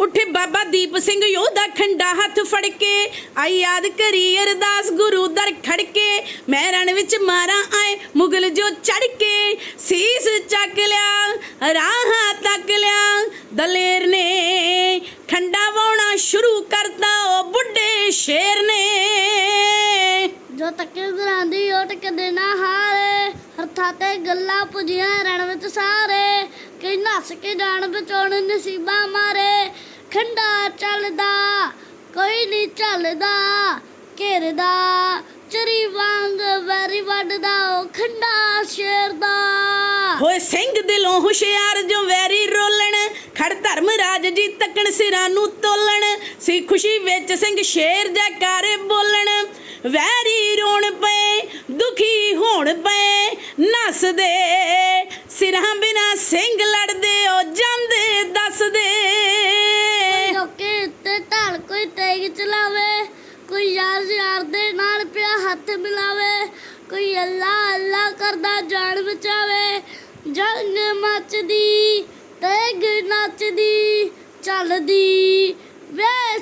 ਉੱਠੇ ਬਾਬਾ ਦੀਪ ਸਿੰਘ ਯੋਧਾ ਖੰਡਾ ਹੱਥ ਫੜ ਕੇ। ਆਈ ਯਾਦ ਕਰੀ ਅਰਦਾਸ ਗੁਰੂ ਦਰ ਖੜ ਕੇ। ਮੈਂ ਰਣ ਵਿੱਚ ਮਾਰਾਂ ਆਏ ਮੁਗਲ ਜੋ ਚੜ ਕੇ। ਸੀਸ ਚੱਕ ਲਿਆ, ਰਾਹਾਂ ਤੱਕ ਲਿਆ। ਦਲੇਰ ਨੇ ਖੰਡਾ ਵਾਉਣਾ ਸ਼ੁਰੂ ਕਰਤਾ, ਉਹ ਬੁੱਢੇ ਸ਼ੇਰ ਨੇ। ਜੋ ਤੱਕੇ ਦਰਾਂਦੀ ਉਹ ਟਕਦੇ ਨਾ ਹਾਰੇ, ਹੱਥਾਂ ਤੇ ਗੱਲਾਂ ਪੁਜੀਆਂ ਰਣ ਵਿੱਚ ਸਾਰੇ। ਕਈ ਨੱਸ ਕੇ ਜਾਣ ਬਚਾਉਣ ਨਸੀਬਾਂ ਮਾਰੇ ਖੰਡਾ ਚੱਲਦਾ, ਕੋਈ ਨਹੀਂ ਚੱਲਦਾ, ਘੇਰਦਾ। ਚਰੀ ਵਾਂਗ ਵੈਰੀ ਵੱਢਦਾ, ਉਹ ਖੰਡਾ ਸ਼ੇਰ ਦਾ ਹੋਏ ਸਿੰਘ ਦਿਲੋਂ ਹੁਸ਼ਿਆਰ ਜੋ ਵੈਰੀ ਰੋਲਣ, ਖੜ ਧਰਮ ਰਾਜ ਜੀ ਤੱਕਣ ਸਿਰਾਂ ਨੂੰ ਤੋਲਣ। ਸੀ ਖੁਸ਼ੀ ਵਿੱਚ ਸਿੰਘ ਸ਼ੇਰ ਜੈਕਾਰ ਬੋਲਣ। ਵੈਰੀ ਰੋਣ ਪਏ, ਦੁਖੀ ਹੋਣ ਪਏ, ਨੱਸਦੇ ਸਿਰਾਂ ਬਿਨਾ ਸਿੰਘ ਕੋਈ ਤੇਗ ਚਲਾਵੇ, ਕੋਈ ਯਾਰ ਯਾਰ ਦੇ ਨਾਲ ਪਿਆ ਹੱਥ ਮਿਲਾਵੇ, ਕੋਈ ਅੱਲਾ ਅੱਲਾ ਕਰਦਾ ਜਾਨ ਬਚਾਵੇ, ਜੰਗ ਮੱਚਦੀ ਤੇਗ ਨੱਚਦੀ, ਚੱਲਦੀ ਵੇ